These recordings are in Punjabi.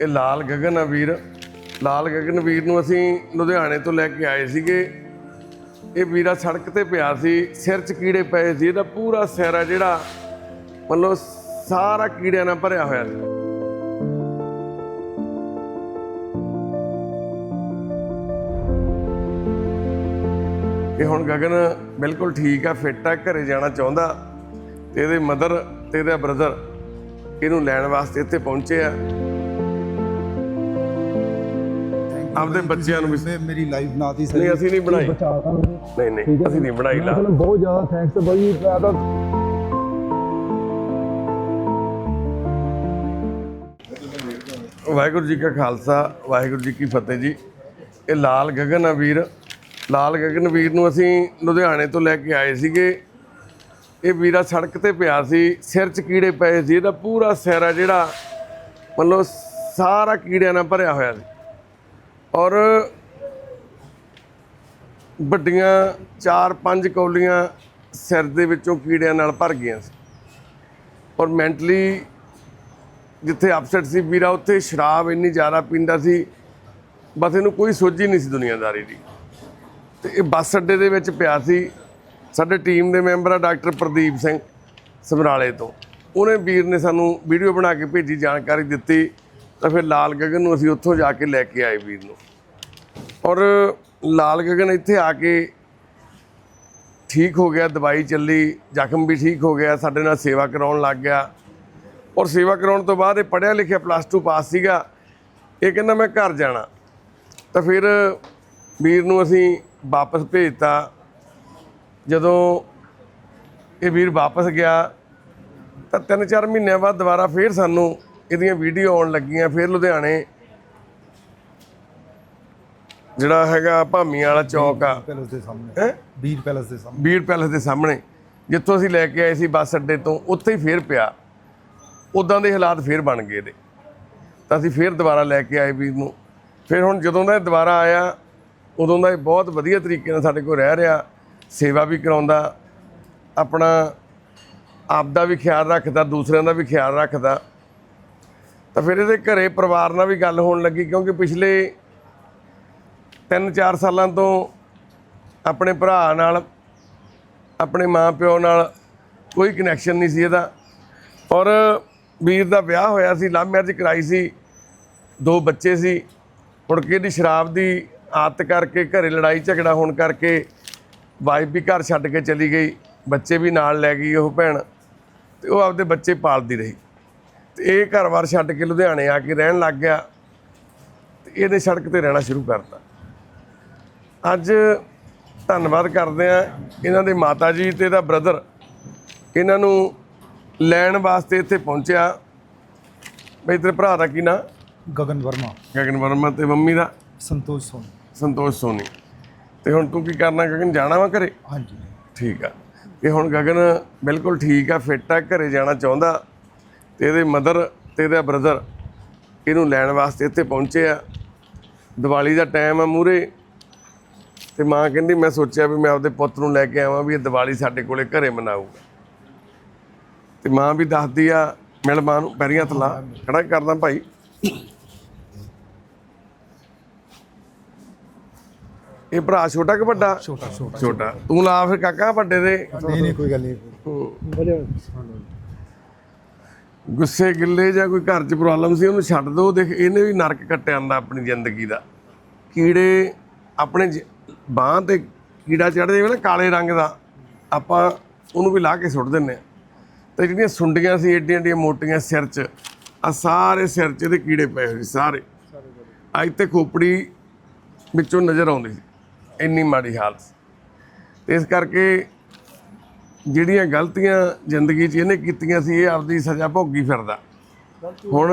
ਇਹ ਲਾਲ ਗਗਨ ਆ ਵੀਰ। ਲਾਲ ਗਗਨ ਵੀਰ ਨੂੰ ਅਸੀਂ ਲੁਧਿਆਣੇ ਤੋਂ ਲੈ ਕੇ ਆਏ ਸੀਗੇ। ਇਹ ਵੀਰਾ ਸੜਕ ਤੇ ਪਿਆ ਸੀ, ਸਿਰ 'ਚ ਕੀੜੇ ਪਏ ਸੀ, ਇਹਦਾ ਪੂਰਾ ਸਿਰ ਆ ਜਿਹੜਾ, ਮਤਲਬ ਸਾਰਾ ਕੀੜਿਆਂ ਨਾਲ ਭਰਿਆ ਹੋਇਆ ਸੀ। ਇਹ ਹੁਣ ਗਗਨ ਬਿਲਕੁਲ ਠੀਕ ਆ, ਫਿੱਟ ਆ, ਘਰੇ ਜਾਣਾ ਚਾਹੁੰਦਾ ਤੇ ਇਹਦੇ ਮਦਰ ਤੇ ਇਹਦਾ ਬ੍ਰਦਰ ਇਹਨੂੰ ਲੈਣ ਵਾਸਤੇ ਇੱਥੇ ਪਹੁੰਚੇ ਆ। ਆਪਦੇ ਬੱਚਿਆਂ ਨੂੰ ਵੀ ਮੇਰੀ ਲਾਈਫ ਨਾ ਦੀ ਨਹੀਂ ਅਸੀਂ ਨਹੀਂ ਬਣਾਈ। ਨਹੀਂ। ਨਹੀਂ ਅਸੀਂ ਨਹੀਂ ਬਣਾਈ ਲਾ। ਤੁਹਾਨੂੰ ਬਹੁਤ ਜ਼ਿਆਦਾ ਥੈਂਕਸ ਬਾਈ ਮੈਂ ਤਾਂ ਵਾਹਿਗੁਰੂ ਜੀ ਕਾ ਖਾਲਸਾ ਵਾਹਿਗੁਰੂ ਜੀ ਕੀ ਫਤਿਹ ਜੀ। ਇਹ ਲਾਲ ਗਗਨ ਆ ਵੀਰ। ਲਾਲ ਗਗਨ ਵੀਰ ਨੂੰ ਅਸੀਂ ਲੁਧਿਆਣੇ ਤੋਂ ਲੈ ਕੇ ਆਏ ਸੀਗੇ। ਇਹ ਵੀਰਾ ਸੜਕ ਤੇ ਪਿਆ ਸੀ ਸਿਰ 'ਚ ਕੀੜੇ ਪਏ ਸੀ ਇਹਦਾ ਪੂਰਾ ਸਿਰ ਆ ਜਿਹੜਾ ਮਤਲਬ ਸਾਰਾ ਕੀੜਿਆਂ ਨਾਲ ਭਰਿਆ ਹੋਇਆ ਸੀ। ਔਰ ਵੱਡੀਆਂ 4-5 ਕੌਲੀਆਂ ਸਿਰ ਦੇ ਵਿੱਚੋਂ ਕੀੜਿਆਂ ਨਾਲ ਭਰ ਗਈਆਂ ਸੀ। ਔਰ ਮੈਂਟਲੀ ਜਿੱਥੇ ਅਪਸੈਟ ਸੀ ਵੀਰਾ, ਉੱਥੇ ਸ਼ਰਾਬ ਇੰਨੀ ਜ਼ਿਆਦਾ ਪੀਂਦਾ ਸੀ, ਬਸ ਇਹਨੂੰ ਕੋਈ ਸੋਝੀ ਨਹੀਂ ਸੀ ਦੁਨੀਆਦਾਰੀ ਦੀ। ਤੇ ਇਹ ਬੱਸ ਅੱਡੇ ਦੇ ਵਿੱਚ ਪਿਆ ਸੀ, ਸਾਡੇ ਟੀਮ ਦੇ ਮੈਂਬਰ ਆ ਡਾਕਟਰ ਪ੍ਰਦੀਪ ਸਿੰਘ ਸਮਰਾਲੇ ਤੋਂ। ਉਹਨੇ ਵੀਰ ਨੇ ਸਾਨੂੰ ਵੀਡੀਓ ਬਣਾ ਕੇ ਭੇਜੀ, ਜਾਣਕਾਰੀ ਦਿੱਤੀ। ਤਾਂ ਫਿਰ ਲਾਲ ਗਗਨ ਨੂੰ ਅਸੀਂ ਉੱਥੋਂ ਜਾ ਕੇ ਲੈ ਕੇ ਆਏ ਵੀਰ ਨੂੰ। ਔਰ ਲਾਲ ਗਗਨ ਇੱਥੇ ਆ ਕੇ ਠੀਕ ਹੋ ਗਿਆ, ਦਵਾਈ ਚੱਲੀ, ਜ਼ਖਮ ਵੀ ਠੀਕ ਹੋ ਗਿਆ, ਸਾਡੇ ਨਾਲ ਸੇਵਾ ਕਰਾਉਣ ਲੱਗ ਗਿਆ। ਔਰ ਸੇਵਾ ਕਰਾਉਣ ਤੋਂ ਬਾਅਦ ਇਹ ਪੜ੍ਹਿਆ ਲਿਖਿਆ ਪਲੱਸ 2 ਪਾਸ ਸੀਗਾ। ਇਹ ਕਹਿੰਦਾ ਮੈਂ ਘਰ ਜਾਣਾ। ਤਾਂ ਫਿਰ ਵੀਰ ਨੂੰ ਅਸੀਂ ਵਾਪਸ ਭੇਜਤਾ। ਜਦੋਂ ਇਹ ਵੀਰ ਵਾਪਸ ਗਿਆ, ਤਾਂ 3-4 ਮਹੀਨਿਆਂ ਬਾਅਦ ਦੁਬਾਰਾ ਫਿਰ ਸਾਨੂੰ ਇਹਦੀਆਂ ਵੀਡੀਓ ਆਉਣ ਲੱਗੀਆਂ ਫਿਰ ਲੁਧਿਆਣੇ। ਜਿਹੜਾ ਹੈਗਾ ਭਾਮੀਆਂ ਵਾਲਾ ਚੌਕ ਆ। ਪੈਲਸ ਦੇ ਸਾਹਮਣੇ। ਵੀਰ ਪੈਲਸ ਦੇ ਸਾਹਮਣੇ। ਬੀਰ ਪੈਲਸ ਦੇ ਸਾਹਮਣੇ ਜਿੱਥੋਂ ਅਸੀਂ ਲੈ ਕੇ ਆਏ ਸੀ ਬੱਸ ਅੱਡੇ ਤੋਂ ਉੱਥੇ ਹੀ ਫੇਰ ਪਿਆ। ਉਦਾਂ ਦੇ ਹਾਲਾਤ ਫੇਰ ਬਣ ਗਏ ਦੇ ਤਾਂ ਅਸੀਂ ਫੇਰ ਦੁਬਾਰਾ ਲੈ ਕੇ ਆਏ ਵੀਰ ਨੂੰ। ਫਿਰ ਹੁਣ ਜਦੋਂ ਦਾ ਦੁਬਾਰਾ ਆਇਆ ਉਦੋਂ ਦਾ ਇਹ ਬਹੁਤ ਵਧੀਆ ਤਰੀਕੇ ਨਾਲ ਸਾਡੇ ਕੋਲ ਰਹਿ ਰਿਹਾ ਸੇਵਾ ਵੀ ਕਰਾਉਂਦਾ ਆਪਣਾ ਆਪ ਦਾ ਵੀ ਖਿਆਲ ਰੱਖਦਾ ਦੂਸਰਿਆਂ ਦਾ ਵੀ ਖਿਆਲ ਰੱਖਦਾ। ਤਾਂ ਫਿਰ ਇਹਦੇ ਘਰੇ ਪਰਿਵਾਰ ਨਾਲ ਵੀ ਗੱਲ ਹੋਣ ਲੱਗੀ, ਕਿਉਂਕਿ ਪਿਛਲੇ 3-4 ਸਾਲਾਂ ਤੋਂ ਆਪਣੇ ਭਰਾ ਨਾਲ, ਆਪਣੇ ਮਾਂ ਪਿਓ ਨਾਲ ਕੋਈ ਕਨੈਕਸ਼ਨ ਨਹੀਂ ਸੀ ਇਹਦਾ। ਔਰ ਵੀਰ ਦਾ ਵਿਆਹ ਹੋਇਆ ਸੀ ਲਵ ਮੈਰਿਜ ਕਰਾਈ ਸੀ, ਦੋ ਬੱਚੇ ਸੀ। ਮੁੜ ਕੇ ਇਹਦੀ ਸ਼ਰਾਬ ਦੀ ਆਦਤ ਕਰਕੇ ਘਰੇ ਲੜਾਈ ਝਗੜਾ ਹੋਣ ਕਰਕੇ ਵਾਈਫ ਵੀ ਘਰ ਛੱਡ ਕੇ ਚਲੀ ਗਈ, ਬੱਚੇ ਵੀ ਨਾਲ ਲੈ ਗਈ ਉਹ ਭੈਣ, ਤੇ ਉਹ ਆਪਦੇ ਬੱਚੇ ਪਾਲਦੀ ਰਹੀ। ਇਹ ਘਰ-ਬਾਰ ਛੱਡ ਕੇ ਲੁਧਿਆਣੇ ਆ ਕੇ ਰਹਿਣ ਲੱਗ ਗਿਆ। ਤੇ ਇਹਨੇ ਸੜਕ ਤੇ ਰਹਿਣਾ ਸ਼ੁਰੂ ਕਰਤਾ। ਅੱਜ ਧੰਨਵਾਦ ਕਰਦੇ ਆ ਇਹਨਾਂ ਦੇ ਮਾਤਾ ਜੀ ਤੇ ਇਹਦਾ ਬ੍ਰਦਰ ਇਹਨਾਂ ਨੂੰ ਲੈਣ ਵਾਸਤੇ ਇੱਥੇ ਪਹੁੰਚਿਆ। ਬਈ ਤੇਰੇ ਭਰਾ ਦਾ ਕੀ ਨਾਂ? ਗਗਨ ਵਰਮਾ। ਗਗਨ ਵਰਮਾ ਤੇ ਮੰਮੀ ਦਾ? ਸੰਤੋਸ਼ ਸੋਨੀ। ਸੰਤੋਸ਼ ਸੋਨੀ। ਤੇ ਹੁਣ ਤੂੰ ਕੀ ਕਰਨਾ ਗਗਨ ਜਾਣਾ ਵਾ ਘਰੇ? ਹਾਂਜੀ। ਠੀਕ ਆ। ਤੇ ਹੁਣ ਗਗਨ ਬਿਲਕੁਲ ਠੀਕ ਆ ਫਿੱਟ ਆ ਘਰੇ ਜਾਣਾ ਚਾਹੁੰਦਾ। ਤੇ ਇਹਦੇ ਮਦਰ ਤੇ ਇਹਦਾ ਬ੍ਰਦਰ ਇਹਨੂੰ ਲੈਣ ਵਾਸਤੇ ਇੱਥੇ ਪਹੁੰਚੇ ਆ। ਦੀਵਾਲੀ ਦਾ ਟਾਈਮ ਆ ਮੂਰੇ ਤੇ ਮਾਂ ਕਹਿੰਦੀ ਮੈਂ ਸੋਚਿਆ ਵੀ ਮੈਂ ਆਪਦੇ ਪੁੱਤ ਨੂੰ ਲੈ ਕੇ ਆਵਾਂ ਵੀ ਇਹ ਦੀਵਾਲੀ ਸਾਡੇ ਕੋਲੇ ਘਰੇ ਮਨਾਊਗਾ ਤੇ ਮਾਂ ਵੀ ਦੱਸਦੀ ਆ ਮਿਲ ਮਾਂ ਨੂੰ ਪੈਰੀਂ ਹੱਥ ਲਾ। ਖੜਾ ਕਰਦਾ ਭਾਈ। ਇਹ ਭਰਾ ਛੋਟਾ ਕਿ ਵੱਡਾ? ਛੋਟਾ ਛੋਟਾ ਛੋਟਾ। ਤੂੰ ਲਾ ਫਿਰ ਕਾਕਾ ਵੱਡੇ ਦੇ। ਨਹੀਂ ਨਹੀਂ ਕੋਈ ਗੱਲ ਨਹੀਂ। ਗੁੱਸੇ ਗਿੱਲੇ ਜਾਂ ਕੋਈ ਘਰ 'ਚ ਪ੍ਰੋਬਲਮ ਸੀ, ਉਹਨੂੰ ਛੱਡ ਦੋ, ਦੇਖ, ਇਹਨੇ ਵੀ ਨਰਕ ਕੱਟਿਆ ਆਂਦਾ ਆਪਣੀ ਜ਼ਿੰਦਗੀ ਦਾ। ਕੀੜੇ ਆਪਣੇ ਬਾਹ ਤੇ ਕੀੜਾ ਚੜ੍ਹਦੇ ਵੇ ਨਾ ਕਾਲੇ ਰੰਗ ਦਾ, ਆਪਾਂ ਉਹਨੂੰ ਵੀ ਲਾ ਕੇ ਸੁੱਟ ਦਿੰਨੇ ਆ ਤੇ ਜਿਹੜੀਆਂ ਸੁੰਡੀਆਂ ਸੀ, ਏਡੀਆਂ ਏਡੀਆਂ ਮੋਟੀਆਂ ਸਿਰ 'ਚ ਆ ਸਾਰੇ ਸਿਰ 'ਚ ਇਹਦੇ ਕੀੜੇ ਪਏ ਹੋਏ ਸਾਰੇ। ਅੱਜ ਤੇ ਖੋਪੜੀ ਵਿੱਚੋਂ ਨਜ਼ਰ ਆਉਂਦੀ ਸੀ, ਇੰਨੀ ਮਾੜੀ ਹਾਲਤ ਸੀ। ਤੇ ਇਸ ਕਰਕੇ ਜਿਹੜੀਆਂ ਗਲਤੀਆਂ ਜ਼ਿੰਦਗੀ 'ਚ ਇਹਨੇ ਕੀਤੀਆਂ ਸੀ ਇਹ ਆਪਦੀ ਸਜ਼ਾ ਭੋਗੀ ਫਿਰਦਾ। ਹੁਣ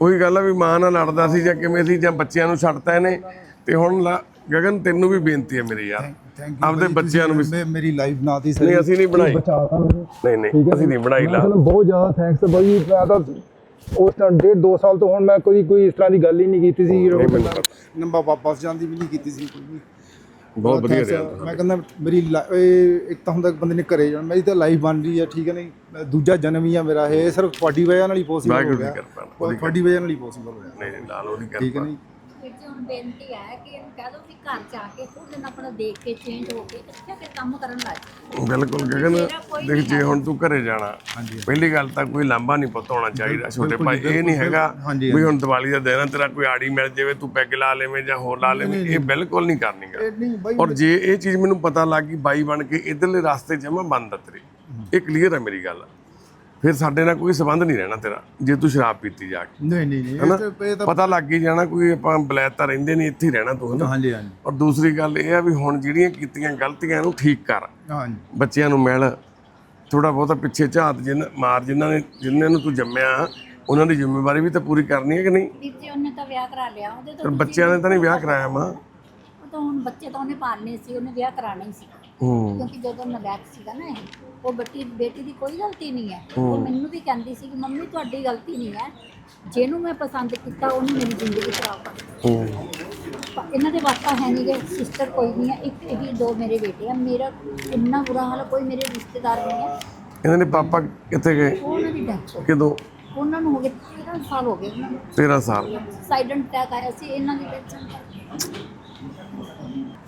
ਉਹੀ ਗੱਲ ਆ ਵੀ ਮਾਂ ਨਾਲ ਲੜਦਾ ਸੀ ਜਾਂ ਕਿਵੇਂ ਸੀ ਜਾਂ ਬੱਚਿਆਂ ਨੂੰ ਛੱਡਤਾ ਇਹਨੇ। ਤੇ ਹੁਣ ਗਗਨ ਤੈਨੂੰ ਵੀ ਬੇਨਤੀ ਹੈ ਮੇਰੀ ਯਾਰ। ਆਪਦੇ ਬੱਚਿਆਂ ਨੂੰ ਵੀ ਮੇਰੀ ਲਾਈਫ ਨਾ ਦੀ ਨਹੀਂ ਅਸੀਂ ਨਹੀਂ ਬਣਾਈ। ਨਹੀਂ ਨਹੀਂ ਅਸੀਂ ਨਹੀਂ ਬਣਾਈ ਲਾ। ਬਹੁਤ ਜ਼ਿਆਦਾ ਥੈਂਕਸ ਬਾਈ ਮੈਂ ਤਾਂ ਉਸ ਟਾਈਮ ਡੇਢ ਦੋ ਸਾਲ ਤੋਂ ਹੁਣ ਮੈਂ ਕੋਈ ਕੋਈ ਇਸ ਤਰ੍ਹਾਂ ਦੀ ਗੱਲ ਹੀ ਨਹੀਂ ਕੀਤੀ ਸੀ। ਨੰਬਰ ਵਾਪਸ ਜਾਂਦੀ ਵੀ ਨਹੀਂ ਕੀਤੀ ਸੀ ਕੋਈ ਬਹੁਤ ਵਧੀਆ ਰਿਹਾ ਮੈਂ ਕਹਿੰਦਾ ਮੇਰੀ ਲਾ- ਇਹ ਇੱਕ ਤਾਂ ਹੁੰਦਾ ਕਿ ਬੰਦੇ ਨੇ ਘਰੇ ਜਾਣਾ ਮੇਰੀ ਤਾਂ ਲਾਈਫ ਬਣ ਰਹੀ ਹੈ ਠੀਕ ਹੈ ਨਹੀਂ? ਦੂਜਾ ਜਨਮ ਹੀ ਆ ਮੇਰਾ ਇਹ ਸਿਰਫ ਤੁਹਾਡੀ ਵਜ੍ਹਾ ਨਾਲ ਹੀ ਪੋਸੀਬਲ ਹੋ ਵਾਹਿਗੁਰੂ ਦੀ ਗਿਆ। ਕਿਰਪਾ ਨਾਲ, ਉਹਦੀ ਤੁਹਾਡੀ ਵਜ੍ਹਾ ਨਾਲ ਹੀ ਪੋਸੀਬਲ ਹੋਇਆ ਨਹੀਂ ਨਹੀਂ ਨਾਲ ਉਹਦੀ ਠੀਕ ਹੈ ਕਿਰਪਾ। ਨਹੀਂ? ਹੁਣ ਬੇਨਤੀ ਹੈ ਕਿ ਇਹਨੂੰ ਕਹਿ ਦਿਓ ਵੀ ਘਰ ਜਾ ਕੇ ਖੁਦ ਦਿਨ ਆਪਣਾ ਦੇਖ ਕੇ ਚੇਂਜ ਹੋ ਕੇ ਇੱਥੇ ਆ ਕੇ ਕੰਮ ਕਰਨ ਲੱਗ ਜਾਓ। ਬਿਲਕੁਲ ਗਗਨ ਦੇਖ ਜੇ ਹੁਣ ਤੂੰ ਘਰੇ ਜਾਣਾ। ਪਹਿਲੀ ਗੱਲ ਤਾਂ ਕੋਈ ਲਾਂਭਾ ਨਹੀਂ ਪੁੱਤ ਹੋਣਾ ਚਾਹੀਦਾ ਛੋਟੇ ਭਾਈ ਇਹ ਨਹੀਂ ਹੈਗਾ ਹਾਂਜੀ, ਵੀ ਹੁਣ ਦੀਵਾਲੀ ਦਾ ਦਿਨ ਆ ਤੇਰਾ ਕੋਈ ਆੜੀ ਮਿਲ ਜਾਵੇ ਤੂੰ ਪੈਗ ਲਾ ਲਵੇਂ ਜਾਂ ਹੋਰ ਲਾ ਲਵੇਂ ਇਹ ਬਿਲਕੁਲ ਨਹੀਂ ਕਰਨੀ ਗਾ ਇਹ ਨਹੀਂ ਬਾਈ ਔਰ ਜੇ ਇਹ ਚੀਜ਼ ਮੈਨੂੰ ਪਤਾ ਲੱਗ ਗਈ ਬਾਈ ਬਣ ਕੇ ਇਧਰਲੇ ਰਸਤੇ ਜਮਾ ਬੰਦ ਆ ਤੇਰੇ ਇਹ ਕਲੀਅਰ ਹੈ ਮੇਰੀ ਗੱਲ। ਫਿਰ ਸਾਡੇ ਨਾਲ ਕੋਈ ਸਬੰਧ ਨਹੀਂ ਰਹਿਣਾ ਤੇਰਾ ਜੇ ਤੂੰ ਸ਼ਰਾਬ ਪੀਤੀ ਜਾ ਕੇ। ਨਹੀਂ ਨਹੀਂ ਨਹੀਂ ਹਨਾ? ਇਹ ਤਾਂ ਇਹ ਤਾਂ ਪਤਾ ਲੱਗ ਹੀ ਜਾਣਾ ਕੋਈ ਆਪਾਂ ਬਲੈਤ ਤਾਂ ਰਹਿੰਦੇ ਨਹੀਂ ਇੱਥੇ ਹੀ ਰਹਿਣਾ ਤੂੰ ਹਨਾ? ਹਾਂਜੀ ਹਾਂਜੀ। ਔਰ ਦੂਸਰੀ ਗੱਲ ਇਹ ਆ ਵੀ ਹੁਣ ਜਿਹੜੀਆਂ ਕੀਤੀਆਂ ਗਲਤੀਆਂ ਨੂੰ ਠੀਕ ਕਰ। ਹਾਂਜੀ। ਬੱਚਿਆਂ ਨੂੰ ਮਿਲ ਥੋੜਾ ਬਹੁਤਾ ਪਿੱਛੇ ਝਾਤ ਜਿੰਨ ਮਾਰ ਜਿਨ੍ਹਾਂ ਨੇ ਜਿਨ੍ਹਾਂ ਨੂੰ ਤੂੰ ਜੰਮਿਆ ਉਹਨਾਂ ਦੀ ਜ਼ਿੰਮੇਵਾਰੀ ਵੀ ਤਾਂ ਪੂਰੀ ਕਰਨੀ ਹੈ ਕਿ ਨਹੀਂ? ਵੀਰ ਜੀ ਉਹਨੇ ਤਾਂ ਵਿਆਹ ਕਰਾ ਲਿਆ ਉਹਦੇ ਤੇ ਤੋਂ ਬੱਚਿਆਂ ਨੇ ਤਾਂ ਨਹੀਂ ਵਿਆਹ ਕਰਾਇਆ ਮਾਂ? ਉਹ ਤਾਂ ਹੁਣ ਬੱਚੇ ਤਾਂ ਉਹਨੇ ਪਾਲਨੇ ਸੀ ਉਹਨੇ ਵਿਆਹ ਕਰਾਣਾ ਹੀ ਸੀ। ਹੂੰ। ਕਿਉਂਕਿ ਜਦੋਂ ਨਵੈਕ ਸੀਗਾ ਨਾ ਇਹ, ਉਹ ਬੇਟੀ ਬੇਟੀ ਦੀ ਕੋਈ ਗਲਤੀ ਨਹੀਂ ਹੈ। ਉਹ ਮੈਨੂੰ ਵੀ ਕਹਿੰਦੀ ਸੀ ਕਿ ਮੰਮੀ ਤੁਹਾਡੀ ਗਲਤੀ ਨਹੀਂ ਹੈ। ਜਿਹਨੂੰ ਮੈਂ ਪਸੰਦ ਕੀਤਾ ਉਹਨੇ ਮੇਰੀ ਜ਼ਿੰਦਗੀ ਖਰਾਬ ਕਰ ਦਿੱਤੀ। ਹੂੰ। ਪ- ਇਹਨਾਂ ਦੇ ਪਾਪਾ ਹੈ ਨਹੀਂ ਗੇ ਸਿਸਟਰ ਕੋਈ ਨਹੀਂ ਹੈ। ਇੱਕ ਇਹੀ ਦੋ ਮੇਰੇ ਬੇਟੇ ਆ। ਮੇਰਾ ਇੰਨਾ ਬੁਰਾ ਹਾਲ ਹੈ, ਕੋਈ ਮੇਰੇ ਰਿਸ਼ਤੇਦਾਰ ਨਹੀਂ ਹੈ। ਇਹਨਾਂ ਦੇ ਪਾਪਾ ਕਿੱਥੇ ਗਏ? ਉਹ ਉਹਨਾਂ ਦੀ ਡੈਥ ਹੋ ਗਈ। ਕਿਦੋਂ? ਉਹਨਾਂ ਨੂੰ ਹੋ ਗਏ 13 ਸਾਲ ਹੋ ਗਏ। ਉਹਨਾਂ ਨੂੰ 13 ਸਾਲ ਸਾਈਡਨ ਅਟੈਕ ਆਇਆ ਸੀ। ਇਹਨਾਂ ਦੀ ਟੈਨਸ਼ਨ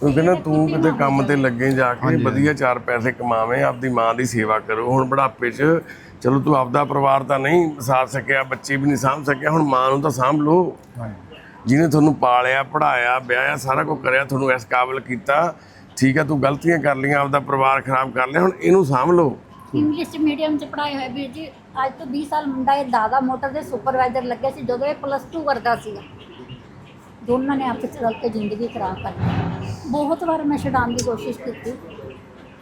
ਤੂੰ ਕਹਿੰਦਾ ਤੂੰ ਕਿਤੇ ਕੰਮ ਤੇ ਲੱਗੇ ਜਾ ਕੇ ਵਧੀਆ ਚਾਰ ਪੈਸੇ ਕਮਾਵੇਂ ਆਪਦੀ ਮਾਂ ਦੀ ਸੇਵਾ ਕਰੋ। ਹੁਣ ਬੁਢਾਪੇ 'ਚ ਚਲੋ ਤੂੰ ਆਪਦਾ ਪਰਿਵਾਰ ਤਾਂ ਨਹੀਂ ਸਾਥ ਸਕਿਆ ਬੱਚੇ ਵੀ ਨਹੀਂ ਸਾਂਭ ਸਕਿਆ ਹੁਣ ਮਾਂ ਨੂੰ ਤਾਂ ਸਾਂਭ ਹਾਂਜੀ। ਜਿਹਨੇ ਤੁਹਾਨੂੰ ਪਾਲਿਆ ਪੜਾਇਆ ਵਿਆਹਿਆ ਸਾਰਾ ਕੁਝ ਕਰਿਆ ਤੁਹਾਨੂੰ ਇਸ ਕਾਬਿਲ ਕੀਤਾ। ਠੀਕ ਆ ਤੂੰ ਗਲਤੀਆਂ ਕਰ ਲਈਆਂ ਆਪਦਾ ਪਰਿਵਾਰ ਖਰਾਬ ਕਰ ਲਿਆ ਹੁਣ ਇਹਨੂੰ ਸਾਂਭ ਲਓ। ਇੰਗਲਿਸ਼ ਮੀਡੀਅਮ ਚ ਪੜਾਏ ਹੋਏ ਵੀਰ ਜੀ ਅੱਜ ਤੋਂ 20 ਸਾਲ ਮੁੰਡਾ ਇਹ ਦਾਦਾ ਮੋਟਰ ਦੇ ਸੁਪਰਵਾਈਜ਼ਰ ਲੱਗਿਆ ਸੀ ਜਦੋਂ ਇਹ ਪਲੱਸ 2 ਕਰਦਾ ਸੀਗਾ। ਦੋਨਾਂ ਨੇ ਆਪਸ ਚ ਰਲ ਕੇ ਜ਼ਿੰਦਗੀ ਖਰਾਬ ਕਰ ਲਈ। ਬਹੁਤ ਵਾਰ ਮੈਂ ਛਡਾਉਣ ਦੀ ਕੋਸ਼ਿਸ਼ ਕੀਤੀ।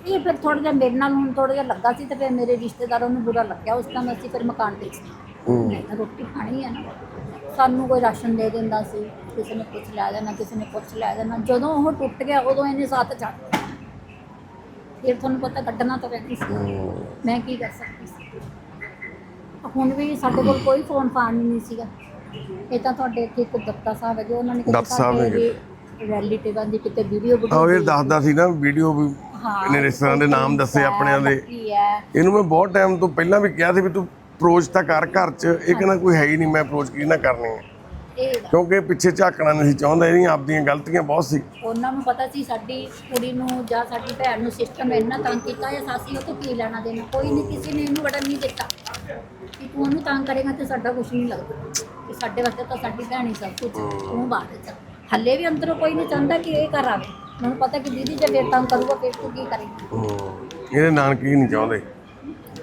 ਇਹ ਫਿਰ ਥੋੜਾ ਜਿਹਾ ਮੇਰੇ ਨਾਲ ਹੁਣ ਥੋੜਾ ਜਿਹਾ ਲੱਗਾ ਸੀ ਤੇ ਫਿਰ ਮੇਰੇ ਰਿਸ਼ਤੇਦਾਰਾਂ ਨੂੰ ਬੁਰਾ ਲੱਗਿਆ। ਉਸ ਟਾਈਮ ਅਸੀਂ ਫਿਰ ਮਕਾਨ ਵੇਚ ਹੂੰ। ਨਹੀਂ ਤਾਂ ਰੋਟੀ ਖਾਣੀ ਹੈ ਨਾ। ਸਾਨੂੰ ਕੋਈ ਰਾਸ਼ਨ ਦੇ ਦਿੰਦਾ ਸੀ। ਕਿਸੇ ਨੇ ਕੁਛ ਲੈ ਦੇਣਾ ਕਿਸੇ ਨੇ ਕੁਛ ਲੈ ਦੇਣਾ ਜਦੋਂ ਉਹ ਟੁੱਟ ਗਿਆ ਉਦੋਂ ਇਹਨੇ ਸਾਥ ਛੱਡ ਫਿਰ ਤੁਹਾਨੂੰ ਪਤਾ ਕੱਢਣਾ ਤਾਂ ਪੈਂਦੀ ਸੀ। ਮੈਂ ਕੀ ਕਰ ਸਕਦੀ ਸੀ? ਹੁਣ ਵੀ ਸਾਡੇ ਕੋਲ ਕੋਈ ਫੋਨ ਫਾਨ ਨਹੀਂ ਸੀਗਾ। ਇਹ ਤਾਂ ਤੁਹਾਡੇ ਇੱਥੇ ਇੱਕ ਦੱਤਾ ਸਾਹਿਬ ਹੈਗੇ ਉਹਨਾਂ ਨੇ ਦੱਤ ਸਾਹਿਬ ਨੇ ਰਿਲੇਟਿਵਾਂ ਦੀ ਕਿਤੇ ਵੀਡੀਓ ਆਹ ਇਹ ਦੱਸਦਾ ਸੀ ਨਾ ਵੀਡੀਓ ਵੀ ਹਾਂ ਇਹਨੇ ਰਿਸ਼ਤੇਦਾਰਾਂ ਦੇ ਨਾਮ ਦੱਸੇ ਆਪਣਿਆਂ ਦੇ। ਹੈ। ਇਹਨੂੰ ਮੈਂ ਬਹੁਤ ਟਾਈਮ ਤੋਂ ਪਹਿਲਾਂ ਵੀ ਕਿਹਾ ਸੀ ਵੀ ਤੂੰ ਅਪਰੋਚ ਤਾਂ ਕਰ ਘਰ 'ਚ ਇਹ ਕਹਿੰਦਾ ਕੋਈ ਹੈ ਹੀ ਨਹੀਂ ਮੈਂ ਅਪਰੋਚ ਕੀ ਨਾ ਕਰਨੀ ਹੈ? ਕਿਉਂਕਿ ਪਿੱਛੇ ਝਾਕਣਾ ਨਹੀਂ ਚਾਹੁੰਦਾ ਇਹਦੀਆਂ ਆਪਦੀਆਂ ਗਲਤੀਆਂ ਬਹੁਤ ਸੀ। ਉਹਨਾਂ ਨੂੰ ਪਤਾ ਸੀ ਸਾਡੀ ਕੁੜੀ ਨੂੰ ਜਾਂ ਸਾਡੀ ਭੈਣ ਨੂੰ ਸਿਸਟਮ ਇੰਨਾ ਤੰਗ ਕੀਤਾ ਜਾਂ ਸਾਸੀ ਉਹ ਤੋਂ ਕੀ ਲੈਣਾ ਦੇਣਾ ਕੋਈ ਨਹੀਂ ਕਿਸੇ ਨੇ ਇਹਨੂੰ ਵੜਨ ਨਹੀਂ ਦਿੱਤਾ। ਕਿ ਤੂੰ ਉਹਨੂੰ ਤੰਗ ਕਰੇਗਾ ਤੇ ਸਾਡਾ ਕੁਝ ਨਹੀਂ ਲੱਗਦਾ। ਕਿ ਸਾਡੇ ਵਾਸਤੇ ਤਾਂ ਸਾਡੀ ਭੈਣ ਹੀ ਸਭ ਕੁਝ ਤੂੰ ਬਾਹਰ ਚੱਲ ਹੱਲੇ ਵੀ ਅੰਦਰੋਂ ਕੋਈ ਨਹੀਂ ਚਾਹੁੰਦਾ ਕਿ ਇਹ ਕਰ ਆਵੇ। ਮੈਨੂੰ ਪਤਾ ਕਿ ਦੀਦੀ ਜੇ ਫੇਰ ਤੰਗ ਕਰੂਗਾ ਫਿਰ ਤੂੰ ਕੀ ਕਰੇਂਗੀ ਹੂੰ। ਇਹਦੇ ਨਾਨਕੀ ਨਹੀਂ ਚਾਹੁੰਦੇ।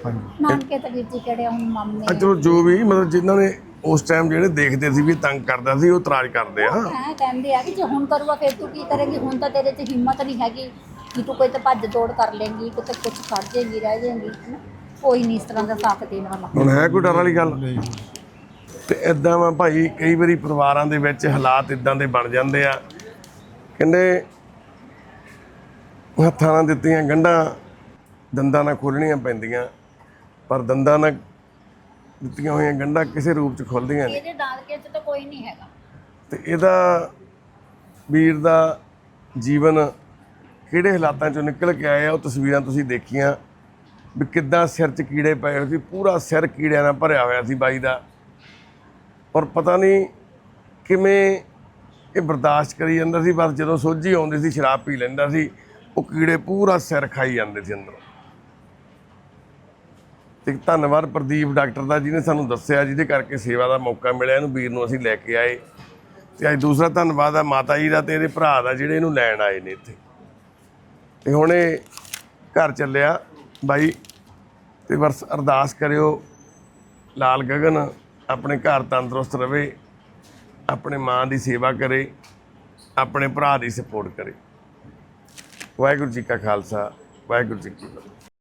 ਹਾਂਜੀ। ਨਾਨਕੇ ਤਾਂ ਵੀਰ ਜੀ ਕਿਹੜੇ ਹੁਣ ਮਾਮੇ ਆ ਚਲੋ ਜੋ ਵੀ ਮਤਲਬ ਜਿਨ੍ਹਾਂ ਨੇ ਉਸ ਟਾਈਮ ਜਿਹੜੇ ਦੇਖਦੇ ਸੀ ਵੀ ਤੰਗ ਕਰਦਾ ਸੀ ਉਹ ਇਤਰਾਜ਼ ਕਰਦੇ ਆ ਹੈ। ਕਹਿੰਦੇ ਆ ਕਿ ਜੇ ਹੁਣ ਕਰੂਗਾ ਫਿਰ ਤੂੰ ਕੀ ਕਰੇਂਗੀ? ਹੁਣ ਤਾਂ ਤੇਰੇ 'ਚ ਹਿੰਮਤ ਨਹੀਂ ਹੈਗੀ ਕਿ ਤੂੰ ਕੋਈ ਤਾਂ ਭੱਜ ਦੌੜ ਕਰ ਲੇਂਗੀ ਕਿਤੇ ਕੁਝ ਕਰ ਜਾਏਗੀ ਰਹਿ ਜਾਏਗੀ ਹਨਾ। ਕੋਈ ਨਹੀਂ ਇਸ ਤਰ੍ਹਾਂ ਦਾ ਸਾਥ ਦੇਣ ਵਾਲਾ। ਹੁਣ ਹੈ ਕੋਈ ਡਰ ਵਾਲੀ ਗੱਲ? ਨਹੀਂ। ਤੇ ਇਦਾਂ ਵਾ ਭਾਈ ਕਈ ਵਾਰੀ ਪਰਿਵਾਰਾਂ ਦੇ ਵਿੱਚ ਹਾਲਾਤ ਇਦਾਂ ਦੇ ਬਣ ਜਾਂਦੇ ਆ। ਕਹਿੰਦੇ ਹੱਥਾਂ ਨਾਲ ਦਿੱਤੀਆਂ ਗੰਢਾਂ ਦੰਦਾਂ ਨਾਲ ਖੋਲਣੀਆਂ ਪੈਂਦੀਆਂ ਪਰ ਦੰਦਾਂ ਨਾਲ ਦਿੱਤੀਆਂ ਹੋਈਆਂ ਗੰਢਾਂ ਕਿਸੇ ਰੂਪ 'ਚ ਖੁੱਲਦੀਆਂ ਨਹੀਂ। ਇਹਦੇ ਦਾਦਕੇ 'ਚ ਤਾਂ ਕੋਈ ਨਹੀਂ ਹੈਗਾ। ਤੇ ਇਹਦਾ ਵੀਰ ਦਾ ਜੀਵਨ ਕਿਹੜੇ ਹਾਲਾਤਾਂ 'ਚੋਂ ਨਿਕਲ ਕੇ ਆਇਆ ਉਹ ਤਸਵੀਰਾਂ ਤੁਸੀਂ ਦੇਖੀਆਂ ਵੀ ਕਿੱਦਾਂ ਸਿਰ 'ਚ ਕੀੜੇ ਪਏ ਹੋਏ ਸੀ ਪੂਰਾ ਸਿਰ ਕੀੜਿਆਂ ਨਾਲ ਭਰਿਆ ਹੋਇਆ ਸੀ ਬਾਈ ਦਾ। ਔਰ ਪਤਾ ਨਹੀਂ ਕਿਵੇਂ ਇਹ ਬਰਦਾਸ਼ਤ ਕਰੀ ਜਾਂਦਾ ਸੀ ਬਸ ਜਦੋਂ ਸੋਝੀ ਆਉਂਦੀ ਸੀ, ਸ਼ਰਾਬ ਪੀ ਲੈਂਦਾ ਸੀ, ਉਹ ਕੀੜੇ ਪੂਰਾ ਸਿਰ ਖਾਈ ਜਾਂਦੇ ਸੀ ਅੰਦਰੋਂ। ਤੇ ਧੰਨਵਾਦ ਪ੍ਰਦੀਪ ਡਾਕਟਰ ਦਾ, ਜਿਹਨੇ ਸਾਨੂੰ ਦੱਸਿਆ, ਜਿਹਦੇ ਕਰਕੇ ਸੇਵਾ ਦਾ ਮੌਕਾ ਮਿਲਿਆ, ਇਹਨੂੰ ਵੀਰ ਨੂੰ ਅਸੀਂ ਲੈ ਕੇ ਆਏ। ਤੇ ਅੱਜ ਦੂਸਰਾ ਧੰਨਵਾਦ ਆ ਮਾਤਾ ਜੀ ਦਾ ਤੇ ਇਹਦੇ ਭਰਾ ਦਾ, ਜਿਹੜੇ ਇਹਨੂੰ ਲੈਣ ਆਏ ਨੇ ਇੱਥੇ। ਤੇ ਹੁਣ ਇਹ ਘਰ ਚੱਲਿਆ ਬਾਈ, ਤੇ ਬਸ ਅਰਦਾਸ ਕਰਿਓ, ਲਾਲ ਗਗਨ ਆਪਣੇ ਘਰ ਤੰਦਰੁਸਤ ਰਵੇ, ਆਪਣੇ ਮਾਂ ਦੀ ਸੇਵਾ ਕਰੇ, ਆਪਣੇ ਭਰਾ ਦੀ ਸਪੋਰਟ ਕਰੇ। ਵਾਹਿਗੁਰੂ ਜੀ ਕਾ ਖਾਲਸਾ, ਵਾਹਿਗੁਰੂ ਜੀ ਕੀ ਫਤਿਹ।